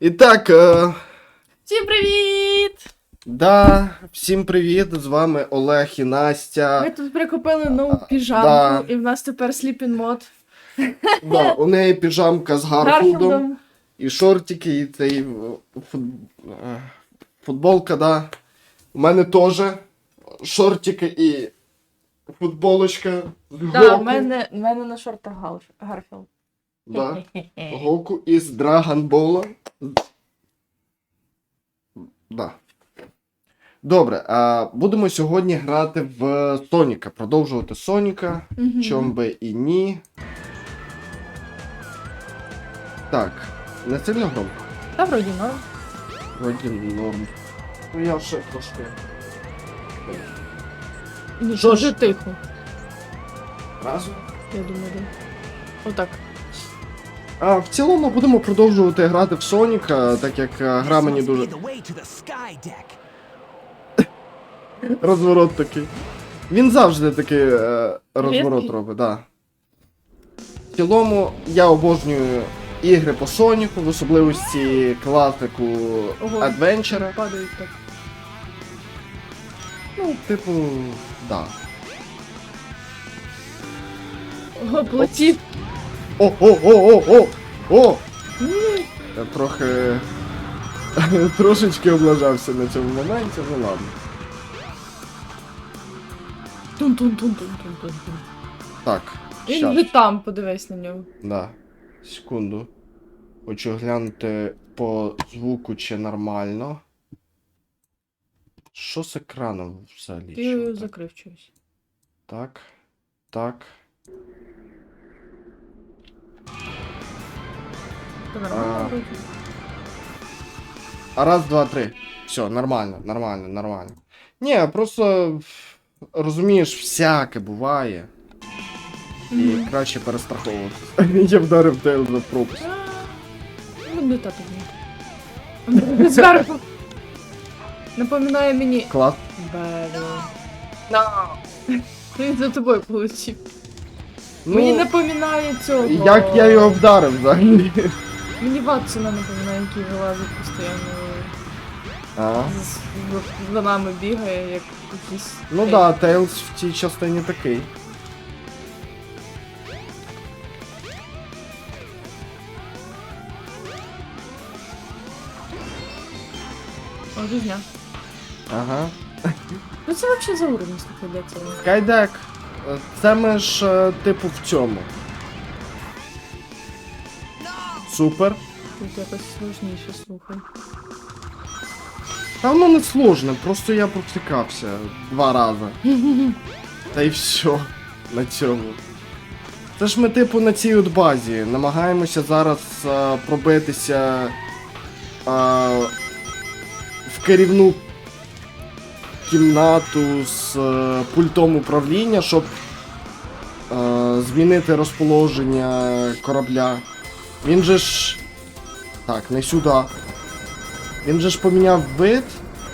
І так, е, Всім привіт! да, всім привіт! З вами Олег і Настя. Ми тут прикупили нову піжамку, да. і в нас тепер сліпін мод. Да, у неї піжамка з Гарфілдом, Гарфілдом. і шортики, і цей е, фут... е, футболка, да. У мене теж шортики і футболочка з Да, в мене, в мене на шортах Гарфілд. Да. Гоку із Драгонбола. Да. Добре, а будемо сьогодні грати в Соніка, продовжувати Соніка. Мгм. Чом би і ні. Так, не сильно громко. Та вроді норм. Вроді норм. Ну я ще трошки. Ні, Що дуже ж? тихо, Разом. я думаю, да. Отак. А в цілому будемо продовжувати грати в Соніка, так як е, гра мені дуже. Розворот такий. Він завжди такий е, розворот робить, да. В цілому я обожнюю ігри по Соніку, в особливості класику Ого. Адвенчера. Падають так. Ну, типу, да. Ого, платів. О, о, о, о, о! О! Я трохи. Трошечки облажався на цьому моменті, ну ладно. Тун-тун-тун-тун-тун-тун. Так. Він щас. вже там, подивись на нього. Да. Секунду. Хочу глянути по звуку чи нормально. Що з екраном взагалі? Ти Чого так? закрив чогось. Так. Так. А. А раз, два, три. Все, нормально, нормально, нормально. Ні, просто розумієш, всяке буває. І краще перестраховуватися. Я вдарив Тейл за пропуск. Ну, не так ні. Зверху. Напоминає мені. Клас. Блін. Він за тобою получив. Ну, Мені напоминає цього. як я його вдарив взагалі? Мені Ватсона напоминає, який вилазить постійно. А? з- За нами бігає, як якийсь. Ну Ей. да, Тейлз в цій частині такий. О, різня. Ага. Ну це взагалі за уровень слухай для цього. Скайдек. Це ми ж, е, типу, в цьому. Супер. Тут якось сложніше, слухай. Та воно не сложно, просто я провтикався два рази. Та й все. На цьому. Це ж ми, типу, на цій от базі. Намагаємося зараз е, пробитися е, в керівну кімнату з е, пультом управління, щоб е, змінити розположення корабля. Він же ж. Так, не сюди. Він же ж поміняв вид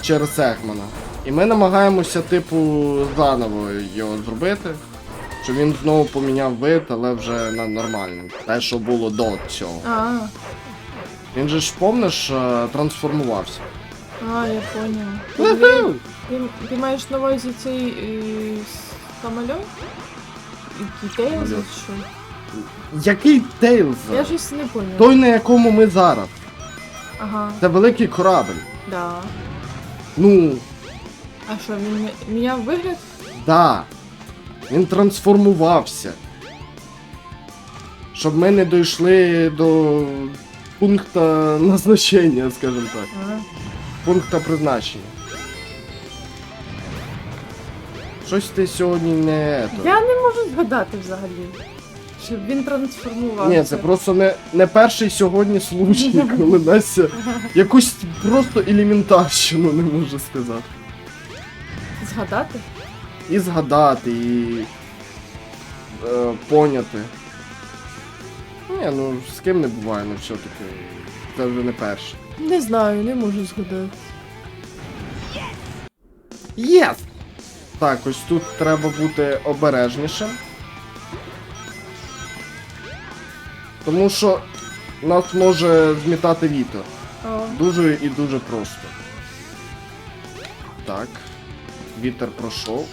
через Екмана. І ми намагаємося, типу, заново його зробити. Щоб він знову поміняв вид, але вже на нормальний. Те, що було до цього. А, Він же ж, помниш, е, трансформувався. а, я поняла. Ти, ти маєш на увазі цей е? Який Тейлз, що? Який Тейлз? Я щось не поняла. Той, на якому ми зараз. Ага, Це великий корабль. да. Ну, А що, він мі- міняв вигляд? да. Він трансформувався. Щоб ми не дійшли до пункту назначення, скажімо так. Ага. Пункта призначення. Щось ти сьогодні не. ето. Я не можу згадати взагалі. Щоб він трансформувався. Ні, це просто не, не перший сьогодні случай, коли Настя якусь просто елементарщину не може сказати. Згадати? І згадати, і е, поняти. Ні, ну з ким не буває, ну все-таки. Це вже не перший. Не знаю, не можу згадати. Єс! Так, ось тут треба бути обережнішим. Тому що нас може змітати вітер. Дуже і дуже просто. Так. Вітер пройшов.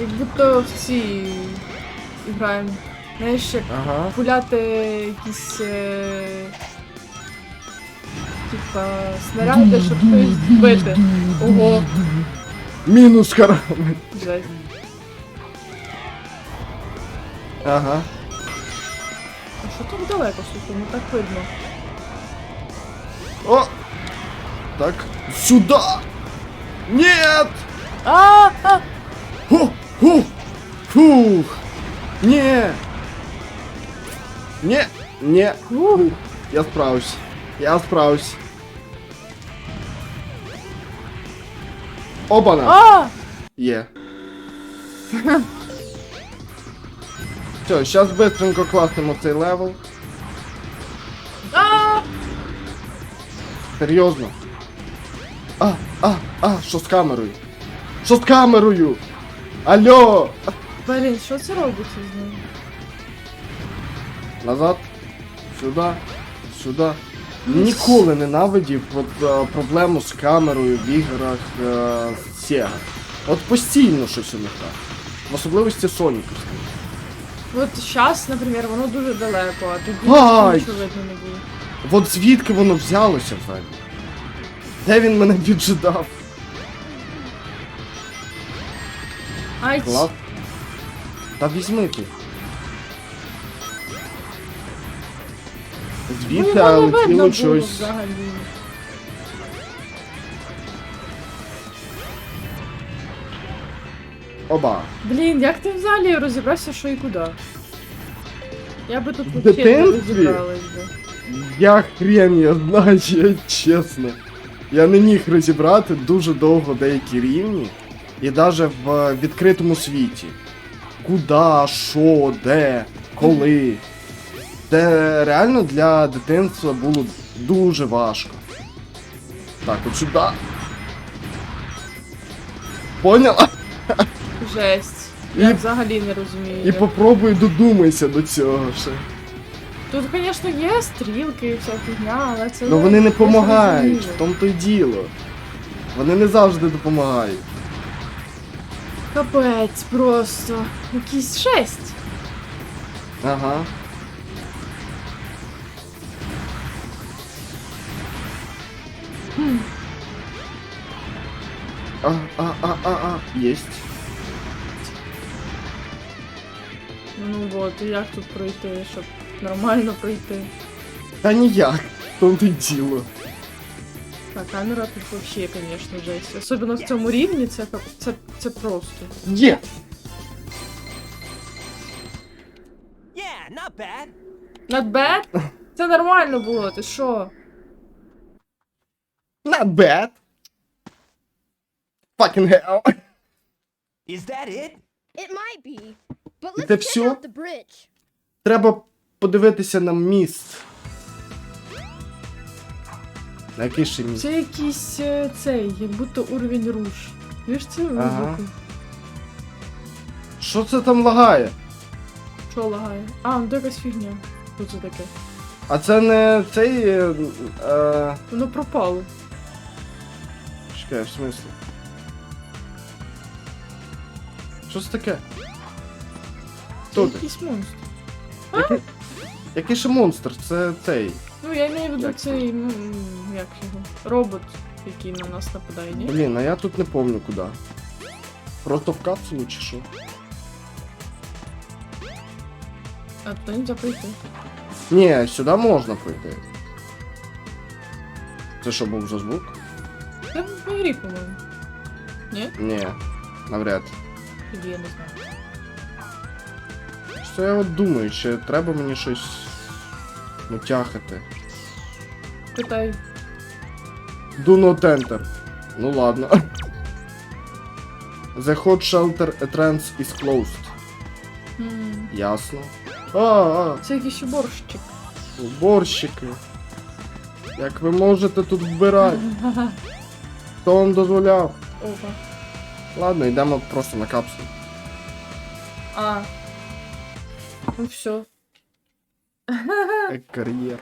Як будто в ці граємо. Знаєш, як Ага. пуляти якісь. Е... Типа снаряди, щоб хтось збити. Ого, Мінус корабль. жесть. Ага. А що так далеко, слухай, не так видно. О! Так. Сюда! Нет! А, а! Ху! Ху! Фух! Не! Не! Не! Я справлюсь. Я справлюсь. Обана! А! Є. Все, зараз быстренько класнемо цей левел. А! Серйозно. А, а, а, що з камерою? Що з камерою? Алло! Блін, що це робиться з ним? Назад. Сюди. Сюди. Ніколи ненавидів е, проблему з камерою в іграх е, Sega. От постійно щось у них так. В особливості Соніка. От зараз, наприклад, воно дуже далеко, а Ай! нічого видно не було. От звідки воно взялося взагалі? Де він мене віджидав? Ай, Клас. Та візьми ти. Ну Звідти, його не але видно тіло було щось. взагалі. Оба. Блін, як ти взагалі розібрався, що і куди? Я би тут взагалі не дитинстві? розібралась би. Я хрен я знаю, я чесно. Я не міг розібрати дуже довго деякі рівні. І навіть в відкритому світі. Куда, що, де, коли. Це реально для дитинства було дуже важко. Так, от сюди. Поняла? Жесть. І- Я взагалі не розумію. І попробуй додумайся до цього ще. Тут, звісно, є стрілки і вся фігня, але це. Ну вони не не допомагають, в тому то й діло. Вони не завжди допомагають. Капець просто. Якийсь шесть. Ага. А, а, а, а, а, єсть. Ну от, і як тут пройти, щоб нормально пройти. Та ніяк, в тому то й діло. А камера тут вообще, конечно, жесть. Особливо в цьому рівні це, це, це просто. Є! Yeah, not bad. Not bad? Це нормально було, ти що? Not bad. Fucking hell. Is that it? It might be. But Це let's check out the bridge. Треба подивитися на міст. На який ще міст? Це якийсь е, цей, як будто уровень руш. Видиш це Ага. Що це там лагає? Що лагає? А, ну то якась фігня. Що це таке? А це не цей. Е, е, Воно пропало. Чекай, в смислі? Що це таке? Хто ти? якийсь монстр. Який, який ще монстр? Це цей. Ну, я маю в виду Як цей, ну, як його, робот, який на нас нападає, ні? Блін, а я тут не помню куди. Просто в капсулу чи що? А туди нельзя пройти. Ні, сюди можна пройти. Це що був за звук? Це в ігрі, по-моєму. Ні? Ні, навряд. Тоді я не знаю. Що я от думаю, чи треба мені щось натягати. Питай. Do not enter. Ну ладно. The hot shelter entrance is closed. М, Ясно. А, а, Це якийсь уборщик. уборщики. Як ви можете тут вбирати? Хто вам дозволяв? Опа. Ладно, йдемо просто на капсулу. А. Ну все. Кар'єр.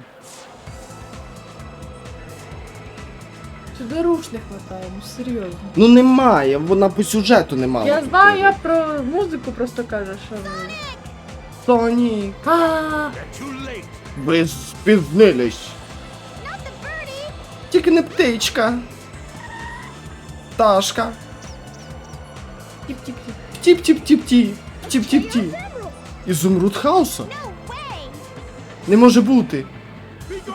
Сюди руш не хватає, ну серйозно. Ну немає, вона по сюжету не мала. Я знаю, я про музику просто кажу, що ви. Сонік, А, ви спізнились. Тільки не птичка. Пташка. тіп-тіп-тіп. Тіп-тіп-тіп-тіп. Тіп-тіп-тіп. Ізумруд хаоса? Не може бути.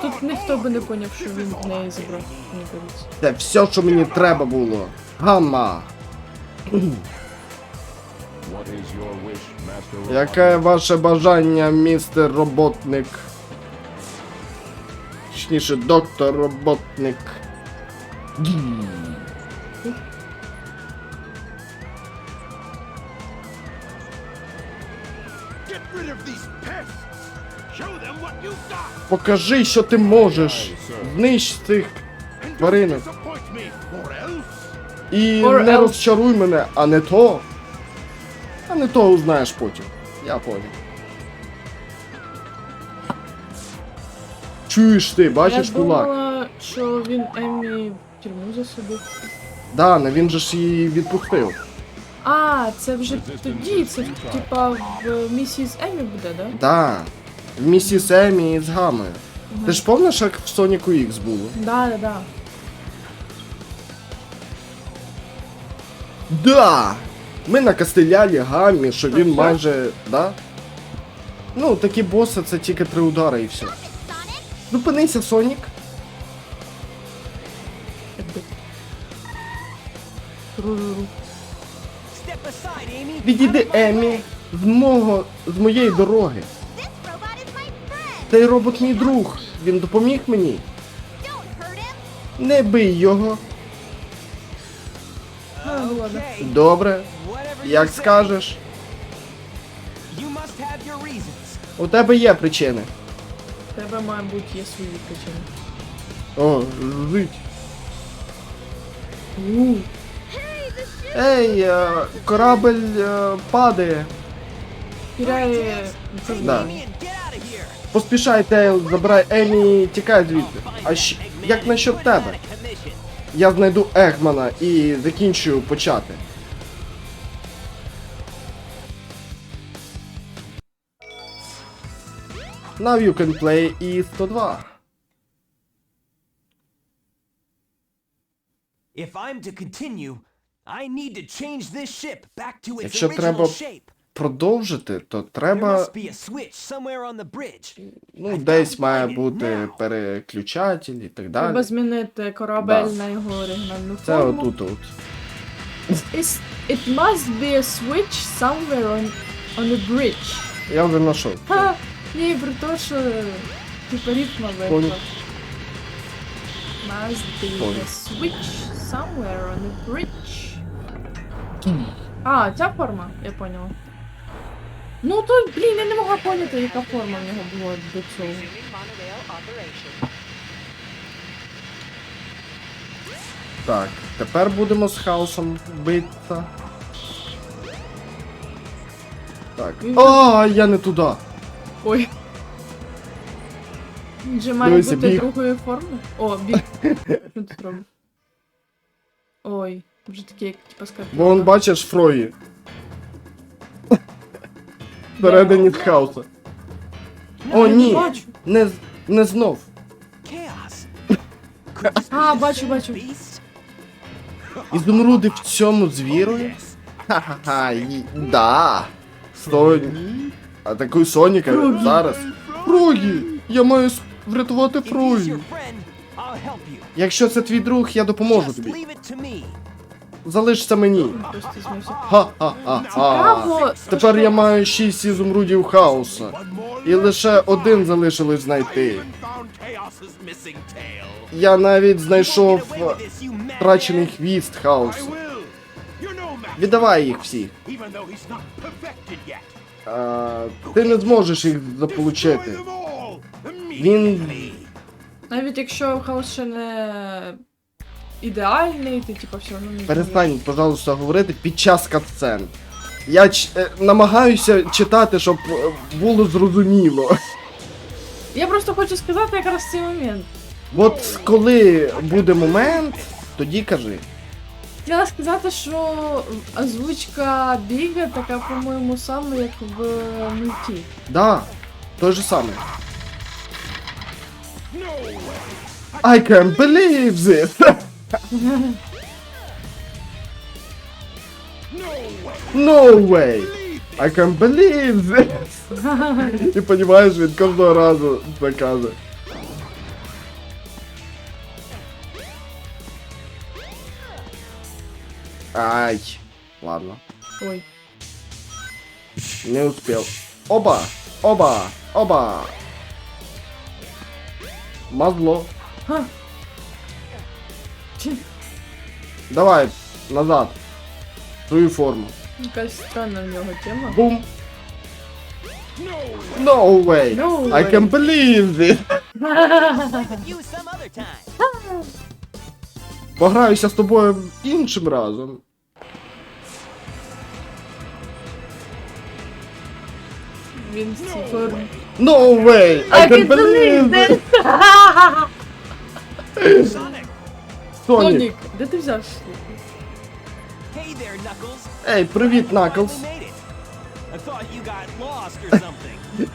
Тут ніхто би не поняв, що він в неї забрав, мені кажеться. Це все, що мені треба було. Гамма. What is your wish, Master Яке ваше бажання, містер роботник? Точніше, доктор роботник. Get rid of these pests. Show them what you've got. Покажи, що ти можеш. Знищ цих And Тваринок. І Or не else. розчаруй мене, а не то. А не то узнаєш потім. Я понял. Чуєш ти, бачиш я кулак? думала, що він Еммі в тюрму засудив. Да, не він же ж її відпустив. А, це вже тоді, це типа в місіс Еммі буде, да? Да. В місіс Емі з Гамою. Ти ж пам'ятаєш, як в Соніку Ікс було? Да, да, да. Да! Ми накастеляли Гамі, що він Ага. майже. Да? Ну, такі боси це тільки три удари і все. Sonic. Зупинися, Сонік. Відійди, Емі, з мого, з моєї дороги. Цей робот мій друг. Він допоміг мені. Не бий його. Добре, як скажеш. У тебе є причини. В Тебе, мабуть, є свої причини. О, жить. Ей, е, корабель е, падає. Теряє Да. Поспішай, Тейл, забирай Емі, тікай звідти. А щ- як насчет тебе? Я знайду Егмана і закінчую почати. Now you can play і 102. If I'm to continue, I need to change this ship back to its Якщо треба shape. Продовжити, то треба. must be a switch somewhere on the. Ну, десь має бути переключатель і так далі. Треба змінити корабель Да. на його оригінальну Це отут от. It must be a switch somewhere on, on the bridge. Я вже знайшов. Ха! Ні, про те, що типа ритма вийшла. Must be Понял. a switch somewhere on the bridge. А, ця форма, я поняла. Ну то, блін, я не могла поняти, яка форма в нього була до цього. Так, тепер будемо з хаосом битися. Так. А, я не туди. Ой. Він же має Дивися, бути біг. другої форми. О, біг. Що ти робиш? Ой, вже такі, як типа скарпетка. Вон бачиш Фрої. Всередині хаоса. О, ні! Бачу. Не, з- не знов. А, бачу, бачу. Ізумруди в цьому звіру? Ха-ха-ха, і- да. Соні. Атакуй Соніка зараз. Фрогі! Я маю с- врятувати Фрогі. Якщо це твій друг, я допоможу тобі. Залишся мені. Ха-ха-ха. Тепер я маю шість ізумрудів хаоса. І лише один залишилось знайти. Я навіть знайшов mad втрачений хвіст хаосу. Віддавай їх всі. А, ти не зможеш їх заполучити. Він. Навіть якщо хаос ще не ідеальний, ти типа все одно не Перестань, пожалуйста, говорити під час катсцен. Я ч- е, намагаюся читати, щоб е, було зрозуміло. Я просто хочу сказати якраз цей момент. От коли буде момент, тоді кажи. Хотіла сказати, що озвучка Біга така, по-моєму, саме як в мульті. Да, той же самий. I can't believe this! No way! I can't believe this! І понімаєш, він кожного разу це каже. Ай, ладно. Ой. Не успел. Оба! Оба! Оба! Мазло. Ха. Давай, назад. Свою форму. Якась странна в нього тема. Бум. No way! No I way. can believe time. Пограюся з тобою іншим разом. Він в цій формі. No way! I can believe this! Сонік. Де ти взяв? Ей, привіт, Наклз.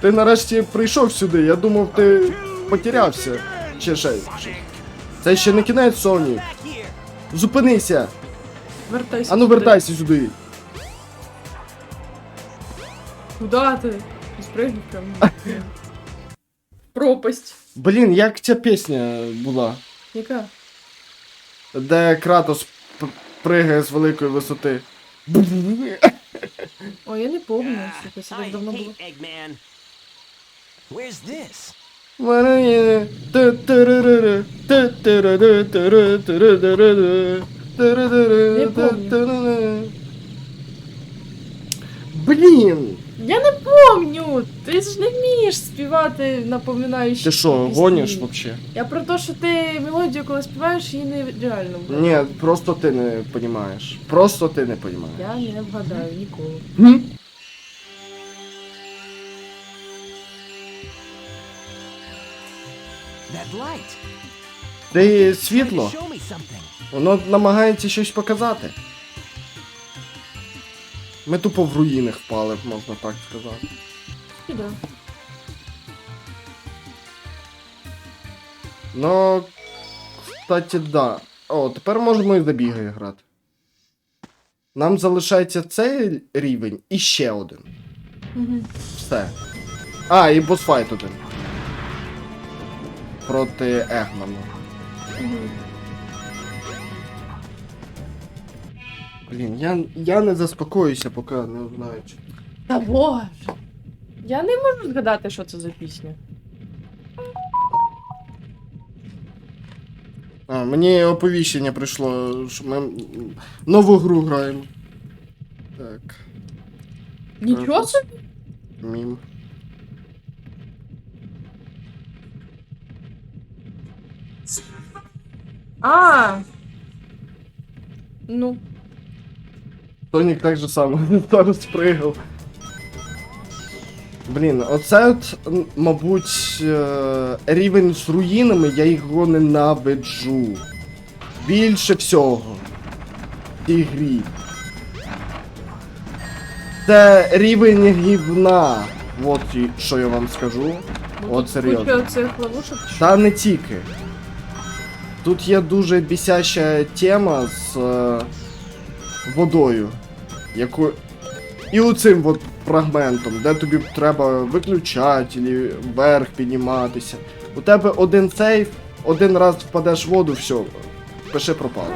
Ти нарешті прийшов сюди, я думав, ти потерявся. Чи ще. Це ще не кінець, Сонік. Зупинися! Вертайся. Ану вертайся сюди. Куда ти? Спригнув прям. Пропасть. Блін, як ця пісня була? Яка? Де Кратос пригає з великої висоти. Ой, я не помню, що це I так давно було. Eggman. Where's this? Блін! Я не помню! Ти ж не вмієш співати, напоминаючи. Ти що, пісні. гониш вообще? Я про те, що ти мелодію, коли співаєш, її не реально. вгадати. Ні, просто ти не розумієш. Просто ти не розумієш. Я не вгадаю ніколи. That light. Ти світло, show me something. воно намагається щось показати. Ми тупо в руїнах впали, можна так сказати. І да. Ну, кстати, да. О, тепер можемо і забігає грати. Нам залишається цей рівень і ще один. Угу. Все. А, і босфайт один. Проти Егмана. Угу. Блін, я, я не заспокоюся, поки не знаю. Чи... Та боже. Я не можу згадати, що це за пісня. А, мені оповіщення прийшло, що ми м, нову гру граємо. Так, Нічого собі? мім. А. Ну. Сонік так же само зараз пригав. Блін, оце от, мабуть, е, рівень з руїнами, я його ненавиджу. Більше всього. В цій грі. Це рівень гівна. От що я вам скажу. От серйозно. Цих ловушок. Та не тільки. Тут є дуже бісяща тема з е, водою, яку. І оцим от фрагментом, де тобі треба виключати, і вверх підніматися. У тебе один сейф, один раз впадеш в воду, все, пиши пропало.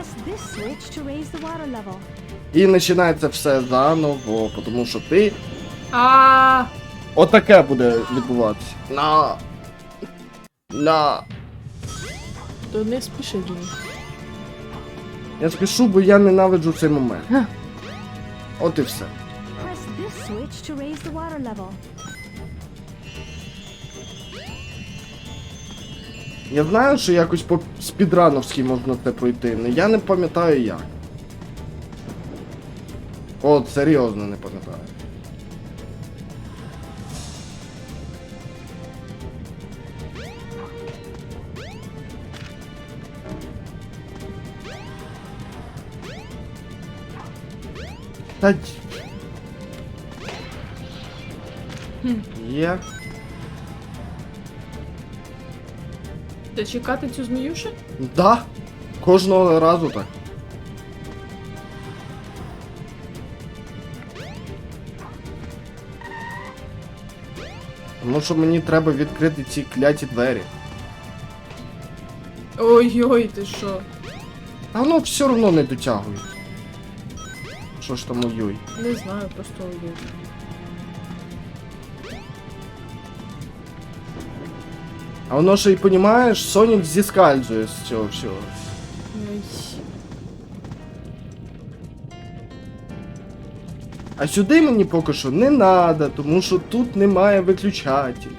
І починається все заново, тому що ти. А. Отаке буде відбуватися. На. На. То не спіши, Джимmy. Я спішу, бо я ненавиджу цей момент. От і все. Я знаю, що якось по спідрановськи можна це пройти, але я не пам'ятаю як. От, серйозно не пам'ятаю. Та... Є. Де чекати цю змію ще? Да. Кожного разу так. Тому що мені треба відкрити ці кляті двері. Ой-ой, ти що? А воно все одно не дотягує. Що ж там ой-ой. Не знаю, просто ой. А воно ж і понімаєш, Сонік зіскальзує з цього всього. Ой. А сюди мені поки що не треба, тому що тут немає виключателів.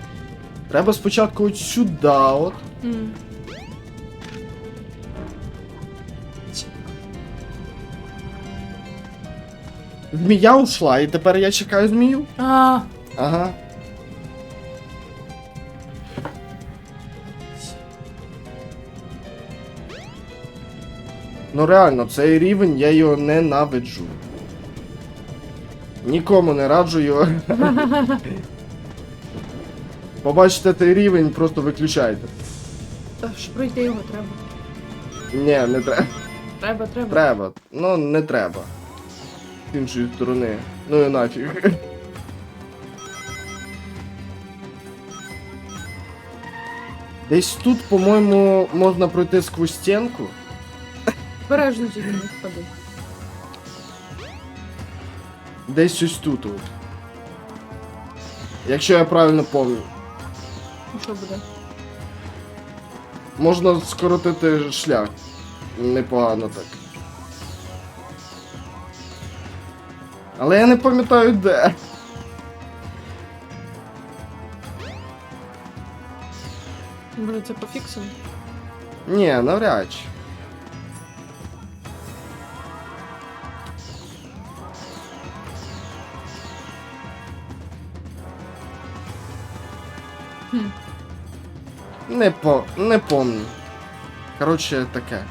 Треба спочатку от сюди от. М. Змія ушла, і тепер я чекаю змію. А, Ага. Ну реально, цей рівень я його ненавиджу. Нікому не раджу його. Побачите цей рівень, просто виключайте. та ж пройти його треба. Ні, не треба. Треба, треба. Треба. Ну, не треба. З іншої сторони. Ну і нафіг. Десь тут, по-моєму, можна пройти сквозь стінку. Бережно тільки не впади. Десь ось тут. От. Якщо я правильно пам'ятаю. Ну що буде? Можна скоротити шлях. Непогано так. Але я не пам'ятаю де. Може це пофіксимо? Ні, навряд чи. Не по. не помню. Коротше, таке.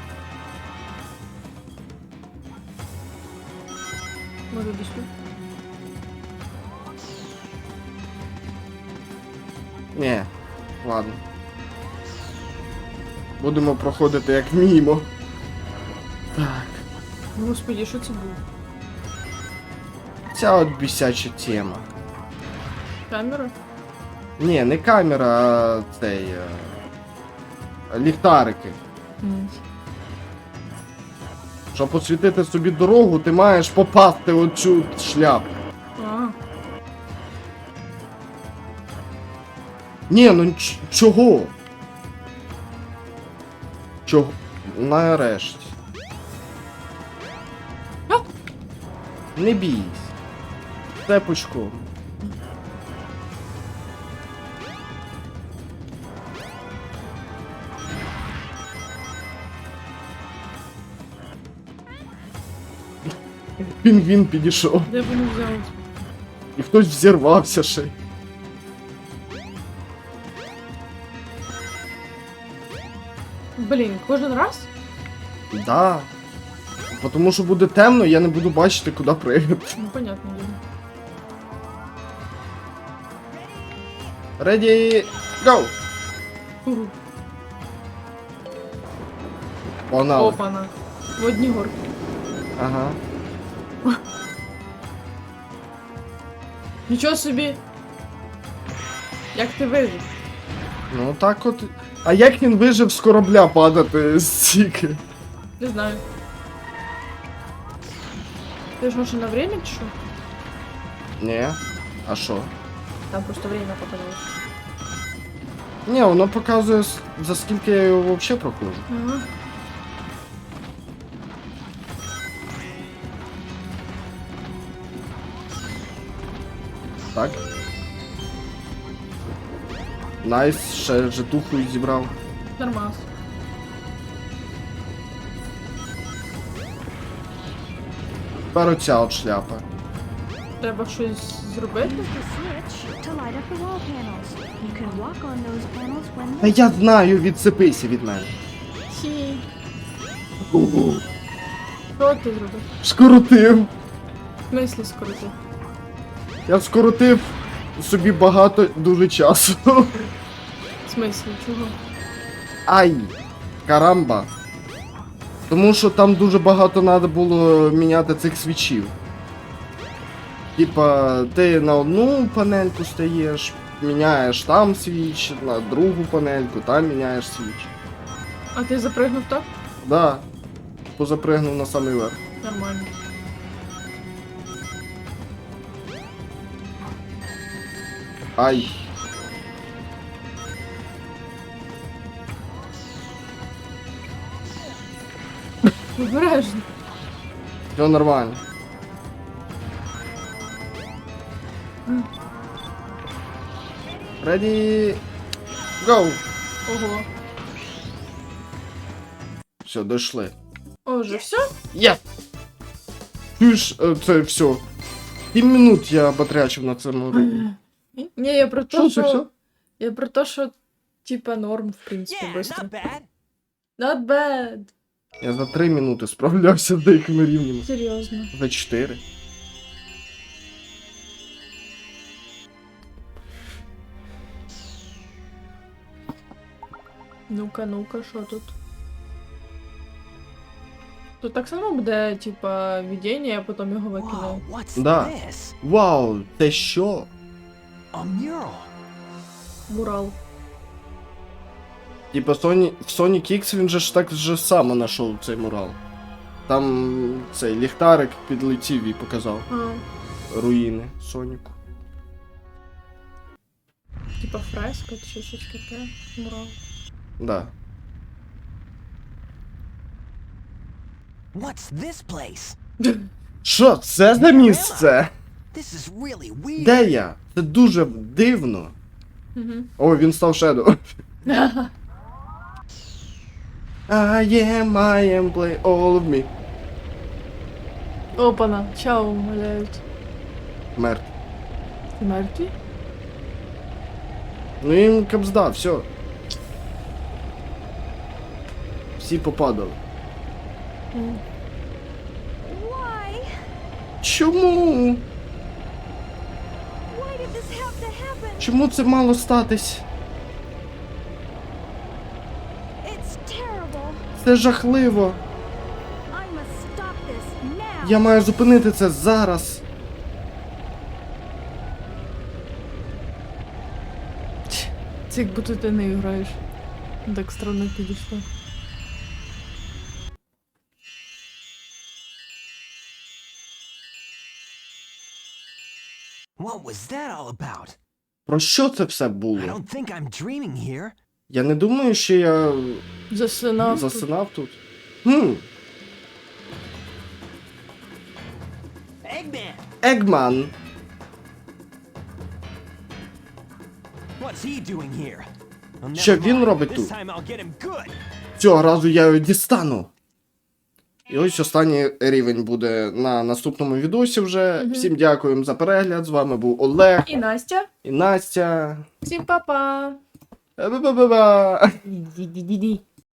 Може тут? Ні, ладно. Будемо проходити як мімо. Так. Господи, що це було? Ця от бісяча тема. Камера? Ні, не камера, а цей. е, Ліхтарики. М. Щоб освітити собі дорогу, ти маєш попасти в оцю шляпу. А, Ні, ну чого? Чого? Нарешті. А? Не бійся. Тепочку. Пінгвін підійшов. де воно взяли? І хтось взірвався ще. Блін, кожен раз? Да. Потому що буде темно, я не буду бачити, куди пригати. Ну, понятно, діло. Ready, go! Фу. Погнали. Опана. В одні горки. Ага. Нічого собі. Як ти вижив? Ну так от. А як він вижив з корабля падати стільки? Не знаю. Ти ж може на время чи що? Ні. А що? Там просто время показалось. Ні, воно показує за скільки я його взагалі проходжу. Ага. Так. Найс, ще житуху зібрав. Нормас. Тепер оця от шляпа. Треба щось зробити. Та я знаю, відсипися від мене. Хі. Що ти зробив? Скоротив. В смислі скорити? Я скоротив собі багато дуже часу. В смислі, чого? Ай! Карамба. Тому що там дуже багато треба було міняти цих свічів. Типа, ти на одну панельку стаєш, міняєш там свіч, на другу панельку, там міняєш свіч. А ти запригнув так? Да. Позапригнув на самий верх. Нормально. Ай. Обережно. Все нормально. Ready. Go! Ого. Все, дійшли. О, вже все? Є! Чуєш, е, це все. 7 минут я батрячив на цьому рівні. Ні, я про те, Що що... Я про те, що типа норм, в принципі, Yeah, быстро. not bad. Not bad. Я за 3 минути справлявся з деякими рівнями. Серйозно. За 4. Ну-ка, ну-ка, що тут? Тут так само буде, типа, видіння, а потім його. Whoa, what's Да. Вау, це що? A mural. Мурал. Типа Sony, в Sonic X він же ж так же само знайшов цей мурал. Там цей ліхтарик підлетів і показав А, руїни Соніку. типа фреска чи щось таке. Мурал. Да. What's this place? Що це за місце? This is really weird. Де я? Це дуже дивно. О, він став Shadow. I am, I am play all of me. Опана, чао, умоляють. Мертв. Ти мертві? Ну їм капзда, все. Всі попадали. Чому? Чому це мало статись? Це жахливо. Я маю зупинити це зараз. Це як будто ти не граєш. Так странно підійшло. What was that all about? Про що це все було? Я не думаю, що я Засинав. тут. засинав тут. Хм, Eggman! Егман. What's he doing here? Oh, Що він робить тут? Цього разу я його дістану. І ось останній рівень буде на наступному відосі вже. Угу. Всім дякуємо за перегляд. З вами був Олег І Настя. і Настя. Всім па-па. Ба-ба-ба-ба. Ді-ді-ді-ді.